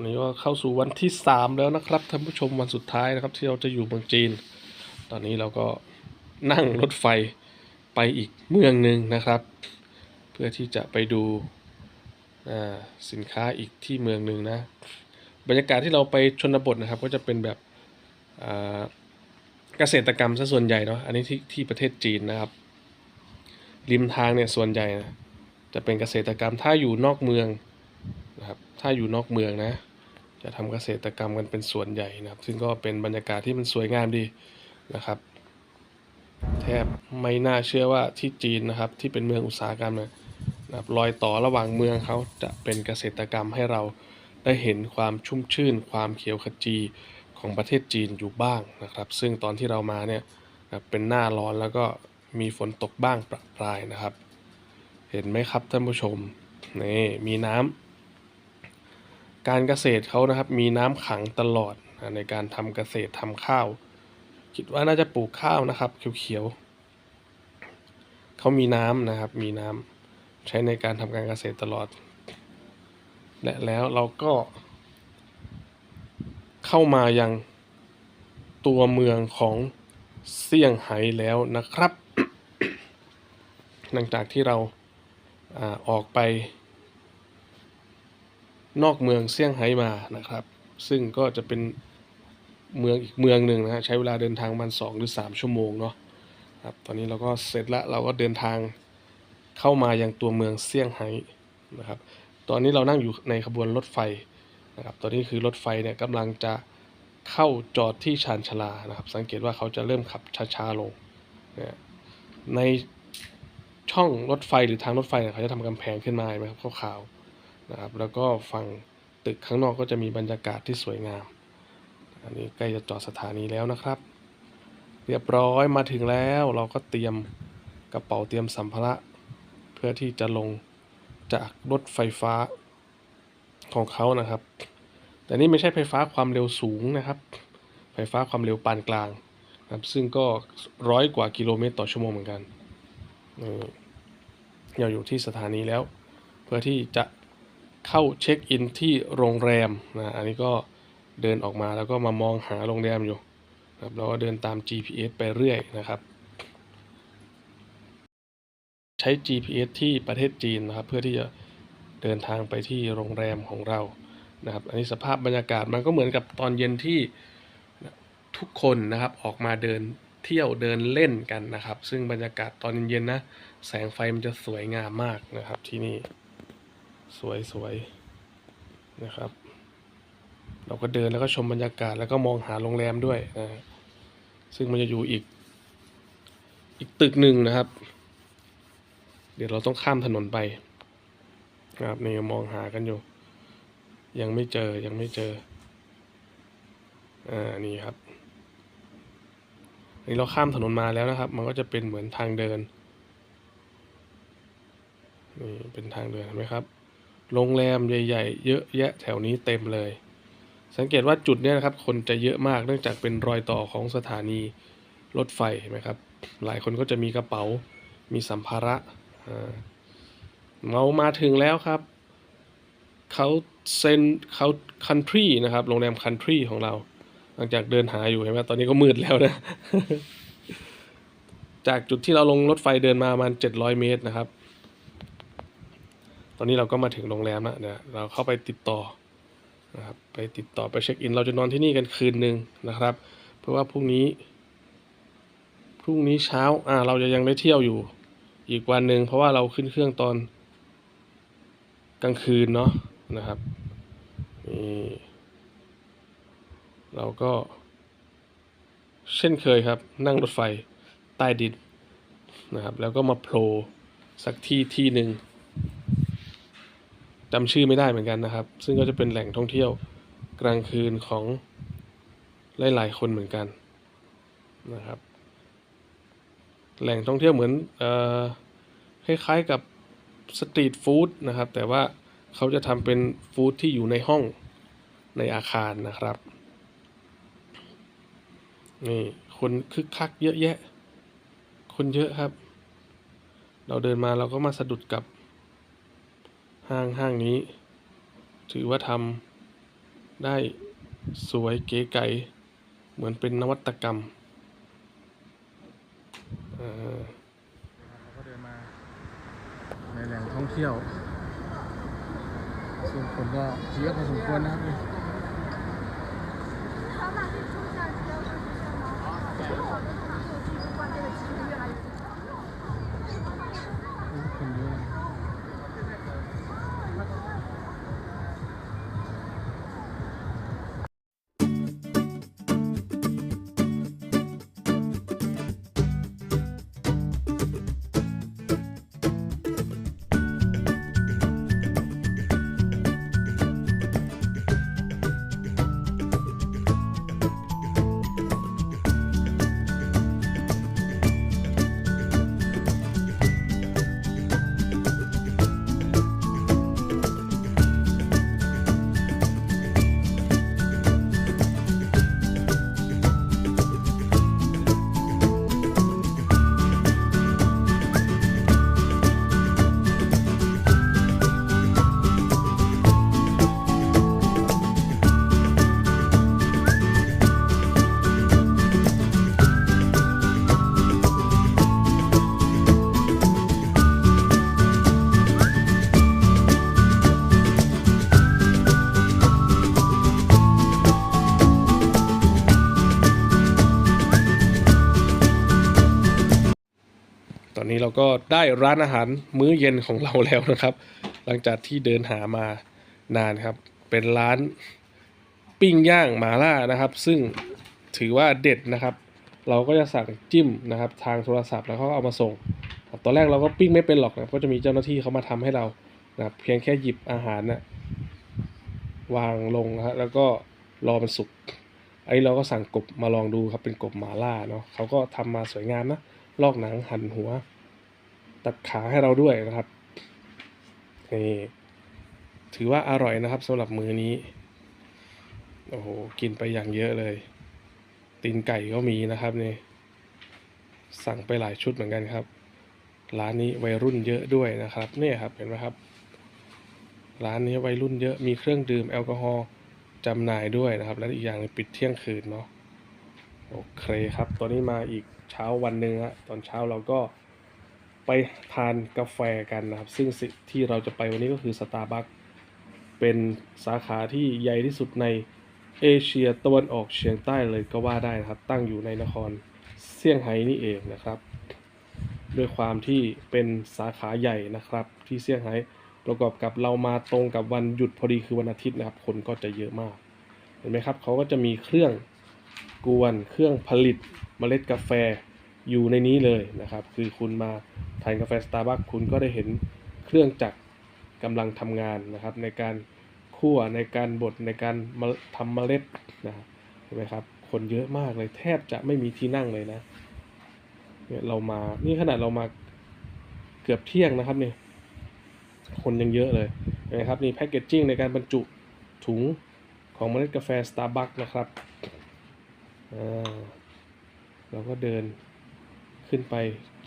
อนนี้ก็เข้าสู่วันที่สามแล้วนะครับท่านผู้ชมวันสุดท้ายนะครับ ที่เราจะอยู่เมืองจีน ตอนนี้เราก็นั่งรถไฟไปอีกเมืองหนึ่งนะครับ เพื่อที่จะไปดูสินค้าอีกที่เมืองหนึ่งนะ บรรยากาศที่เราไปชนบทนะครับ ก็จะเป็นแบบเกษตรกรรมซะส่วนใหญ่เนาะอันนี้ที่ที่ประเทศจีนนะครับ ริมทางเนี่ยส่วนใหญ่นะจะเป็นเกษตรกรรมถ้าอยู่นอกเมืองนะครับ ถ้าอยู่นอกเมืองนะ จะทำเกษตรกรรมกันเป็นส่วนใหญ่นะครับ ซึ่งก็เป็นบรรยากาศที่มันสวยงามดีนะครับ แทบไม่น่าเชื่อว่าที่จีนนะครับ ที่เป็นเมืองอุตสาหกรรมนะครับรอยต่อระหว่างเมืองเขาจะเป็นเกษตรกรรมให้เราได้เห็นความชุ่มชื่น ความเขียวขจีของประเทศจีนอยู่บ้างนะครับ ซึ่งตอนที่เรามาเนี่ยเป็นหน้าร้อนแล้วก็มีฝนตกบ้างประปรายนะครับ เห็นไหมครับท่านผู้ชมนี่มีน้ำ การเกษตรเขานะครับมีน้ำขังตลอดในการทำเกษตรทำข้าว คิดว่าน่าจะปลูกข้าวนะครับเขียวๆเขามีน้ำนะครับ มีน้ำใช้ในการทำการเกษตรตลอด และแล้วเราก็ เข้ามายังตัวเมืองของเซี่ยงไฮ้แล้วนะครับ หลังจากที่เราอาออกไป นอกเมืองเซี่ยงไฮ้มานะครับ ซึ่งก็จะเป็นเมืองอีกเมืองหนึ่งนะฮะใช้เวลาเดินทางประมันสองหรือสามชั่วโมงเนาะครับตอนนี้เราก็เสร็จล้วเราก็เดินทางเข้ามายังตัวเมืองเซี่ยงไฮ้นะครับ ตอนนี้เรานั่งอยู่ในขบวนรถไฟนะครับ ตอนนี้คือรถไฟเนี่ยกำลังจะเข้าจอดที่ชานชลานะครับ สังเกตว่าเขาจะเริ่มขับช้าๆลงนะในช่องรถไฟหรือทางรถไฟเนี่ยเขาจะทำกำแพงขึ้นมาไหมครับขาวๆ นะครับ แล้วก็ฝั่งตึกข้างนอกก็จะมีบรรยากาศที่สวยงาม อันนี้ใกล้จะจอดสถานีแล้วนะครับ เรียบร้อยมาถึงแล้วเราก็เตรียมกระเป๋าเตรียมสัมภาระ เพื่อที่จะลงจากรถไฟฟ้าของเขานะครับ แต่นี่ไม่ใช่ไฟฟ้าความเร็วสูงนะครับ ไฟฟ้าความเร็วปานกลางนะครับซึ่งก็ร้อยกว่ากิโลเมตรต่อชั่วโมงเหมือนกันเราอยู่ที่สถานีแล้ว เพื่อที่จะ เข้าเช็คอินที่โรงแรมนะอันนี้ก็เดินออกมาแล้วก็มามองหาโรงแรมอยู่นะครับเราก็เดินตาม GPS ไปเรื่อยนะครับ ใช้ GPS ที่ประเทศจีนนะครับ เพื่อที่จะเดินทางไปที่โรงแรมของเรานะครับ อันนี้สภาพบรรยากาศมันก็เหมือนกับตอนเย็นที่ทุกคนนะครับออกมาเดินเที่ยวเดินเล่นกันนะครับ ซึ่งบรรยากาศตอนเย็นๆนะแสงไฟมันจะสวยงามมากนะครับที่นี่ สวยสวยๆนะครับ เราก็เดินแล้วก็ชมบรรยากาศแล้วก็มองหาโรงแรมด้วยนะซึ่งมันจะอยู่อีก อีกตึกหนึ่งนะครับ เดี๋ยวเราต้องข้ามถนนไปนะครับนี่มองหากันอยู่ ยังไม่เจอยังไม่เจออ่านี่ครับนนี้เราข้ามถนนมาแล้วนะครับ มันก็จะเป็นเหมือนทางเดินนี่เป็นทางเดินเห็นไหมครับ โรงแรมใหญ่ ๆ เยอะแยะแถวนี้เต็มเลย สังเกตว่าจุดนี้นะครับ คนจะเยอะมากเนื่องจากเป็นรอยต่อของสถานีรถไฟเห็นไหมครับ หลายคนก็จะมีกระเป๋า มีสัมภาระเรามาถึงแล้วครับเขาเซนเขาคันทรีนะครับ โรงแรมคันทรีของเรา หลังจากเดินหาอยู่เห็นไหมตอนนี้ก็มืดแล้วนะ จากจุดที่เราลงรถไฟเดินมาประมาณเจ็ดร้อยเมตรนะครับ ตอนนี้เราก็มาถึงโรงแรมแล้วเนี่ยเราเข้าไปติดต่อนะครับไปติดต่อไปเช็คอิน เราจะนอนที่นี่กันคืนหนึ่งนะครับ เพราะว่าพรุ่งนี้ พรุ่งนี้เช้าอ่าเราจะยังได้เที่ยวอยู่อีกวันหนึ่งเพราะว่าเราขึ้นเครื่องตอน กลางคืนเนาะนะครับนี่เราก็ เช่นเคยครับ นั่งรถไฟใต้ดินนะครับ แล้วก็มาโผล่สักที่ที่หนึ่ง จำชื่อไม่ได้เหมือนกันนะครับ ซึ่งก็จะเป็นแหล่งท่องเที่ยวกลางคืนของหลายๆคนเหมือนกันนะครับ แหล่งท่องเที่ยวเหมือนออคล้ายๆกับสตรีทฟู้ดนะครับ แต่ว่าเขาจะทำเป็นฟู้ดที่อยู่ในห้องในอาคารนะครับนี่คนคึกคักเยอะแยะ คนเยอะครับ เราเดินมาเราก็มาสะดุดกับ ห้างห้างนี้ ถือว่าทได้สวยเก๋ไก๋เหมือนเป็นนวัตกรรมอ่าเราก็เดินมาในแหล่งท่องเที่ยวซึ่งคนก็เยอะพอสมควรนะครับนี่ นี้เราก็ได้ร้านอาหารมื้อเย็นของเราแล้วนะครับ หลังจากที่เดินหามานานครับ เป็นร้านปิ้งย่างหมาล่านะครับ ซึ่งถือว่าเด็ดนะครับ เราก็จะสั่งจิ้มนะครับ ทางโทรศัพท์แล้วเขาเอามาส่ง ตอนแรกเราก็ปิ้งไม่เป็นหรอกนะก็จะมีเจ้าหน้าที่เขามาทำให้เรานะครับ เพียงแค่หยิบอาหารนะวางลงนะฮะแล้วก็รอมันสุกไอ้เราก็สั่งกบมาลองดูครับเป็นกบหมาล่าเนาะเขาก็ทำมาสวยงามนะลอกหนังหั่นหัว ตัดขาให้เราด้วยนะครับนี่ถือว่าอร่อยนะครับสำหรับมือนี้ โอ้โห กินไปอย่างเยอะเลย ตีนไก่ก็มีนะครับนี่ สั่งไปหลายชุดเหมือนกันครับ ร้านนี้วัยรุ่นเยอะด้วยนะครับเนี่ยครับเห็นไหมครับ ร้านนี้วัยรุ่นเยอะมีเครื่องดื่มแอลกอฮอล์จำหน่ายด้วยนะครับ และอีกอย่างหนึ่งปิดเที่ยงคืนเนาะโอเคครับ ตอนนี้มาอีกเช้าวันหนึ่งฮะตอนเช้าเราก็ ไปทานกาแฟกันนะครับ ซึ่งที่เราจะไปวันนี้ก็คือสตาร์บัคเป็นสาขาที่ใหญ่ที่สุดในเอเชียตะวันออกเฉียงใต้เลยก็ว่าได้นะครับ ตั้งอยู่ในนครเซี่ยงไฮ้นี่เองนะครับ ด้วยความที่เป็นสาขาใหญ่นะครับ ที่เซี่ยงไฮ้ประกอบกับเรามาตรงกับวันหยุดพอดีคือวันอาทิตย์นะครับ คนก็จะเยอะมาก เห็นไหมครับเขาก็จะมีเครื่องกวนเครื่องผลิตเมล็ดกาแฟ อยู่ในนี้เลยนะครับ คือคุณมาทานกาแฟสตาร์บัคคุณก็ได้เห็นเครื่องจักรกำลังทำงานนะครับ ในการคั่วในการบดในการทำเมล็ดนะครับเห็นไหมครับ คนเยอะมากเลยแทบจะไม่มีที่นั่งเลยนะเนี่ยเรามานี่ขนาดเรามาเกือบเที่ยงนะครับเนี่ยคนยังเยอะเลยเห็นไหมครับนี่แพคเกจจิ้งในการบรรจุถุงของเมล็ดกาแฟสตาร์บัคนะครับอ่าเราก็เดิน ขึ้นไป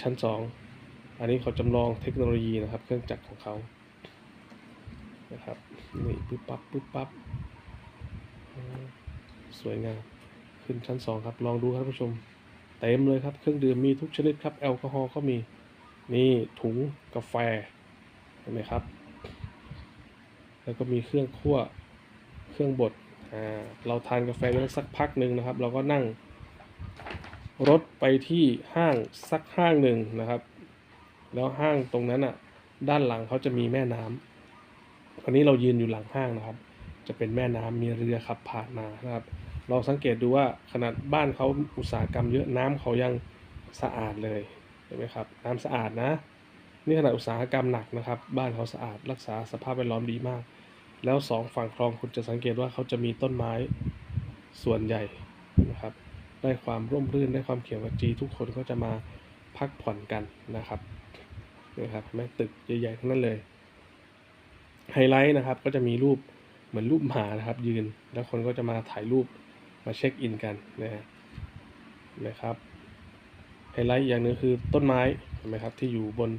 ชั้นสองอันนี้เขาจำลองเทคโนโลยีนะครับ เครื่องจักรของเขานะครับนี่ปึ๊บปั๊บปึ๊บปั๊บสวยงามขึ้นชั้นสองครับ ลองดูครับผู้ชมเต็มเลยครับ เครื่องดื่มมีทุกชนิดครับ แอลกอฮอล์ก็มีนี่ถุงกาแฟเห็นไหมครับ แล้วก็มีเครื่องคั่วเครื่องบดอ่าเราทานกาแฟไปแล้วสักพักหนึ่งนะครับ เราก็นั่ง รถไปที่ห้างสักห้างหนึ่งนะครับ แล้วห้างตรงนั้นอะ ด้านหลังเขาจะมีแม่น้ำอันนี้เรายืนอยู่หลังห้างนะครับ จะเป็นแม่น้ำมีเรือขับผ่านมานะครับ เราสังเกตดูว่าขนาดบ้านเขาอุตสาหกรรมเยอะน้ำเขายังสะอาดเลยเห็นไหมครับ น้ำสะอาดนะ นี่ขนาดอุตสาหกรรมหนักนะครับ บ้านเขาสะอาดรักษาสภาพแวดล้อมดีมาก แล้วสองฝั่งคลองคุณจะสังเกตว่าเขาจะมีต้นไม้ส่วนใหญ่นะครับ ได้ความร่มรื่นได้ความเขียวขจีทุกคนก็จะมาพักผ่อนกันนะครับนะครับแม้ตึกใหญ่ๆทั้งนั้นเลยไฮไลท์นะครับก็จะมีรูปเหมือนรูปหมานะครับ ยืนแล้วคนก็จะมาถ่ายรูปมาเช็คอินกันนะฮะนะครับไฮไลท์อย่างหนึงคือต้นไม้เห็นไหมครับที่อยู่บน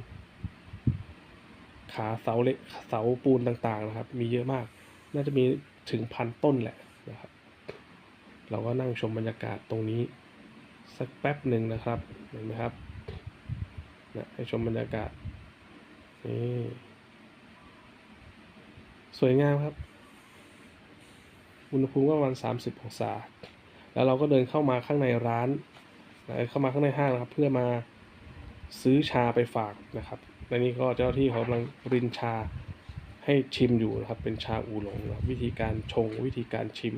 ขาเสาเล็กเสาปูนต่างๆนะครับ มีเยอะมาก น่าจะมีถึงพันต้นแหละ เราก็นั่งชมบรรยากาศตรงนี้ สักแป๊บหนึ่งนะครับ เห็นไหมครับนะให้ชมบรรยากาศนี่สวยงามครับ อุณหภูมิก็ประมาณ30องศา แล้วเราก็เดินเข้ามาข้างในร้านเข้ามาข้างในห้างนะครับ เพื่อมาซื้อชาไปฝากนะครับและนี่ก็เจ้าหน้าที่เขากำลังรินชาให้ชิมอยู่นะครับ เป็นชาอูหลงนะวิธีการชงวิธีการชิม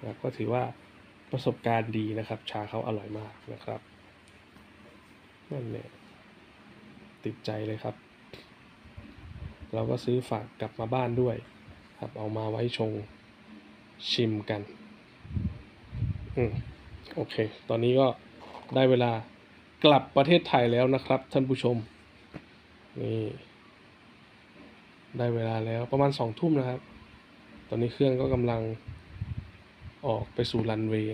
นะก็ถือว่า ประสบการณ์ดีนะครับ ชาเขาอร่อยมากนะครับนั่นเนี่ยติดใจเลยครับ เราก็ซื้อฝากกลับมาบ้านด้วย ครับเอามาไว้ชงชิมกัน อืมโอเค ตอนนี้ก็ได้เวลากลับประเทศไทยแล้วนะครับ ท่านผู้ชม นี่ ได้เวลาแล้วประมาณสองทุ่มนะครับ ตอนนี้เครื่องก็กำลังออกไปสู่รันเวย์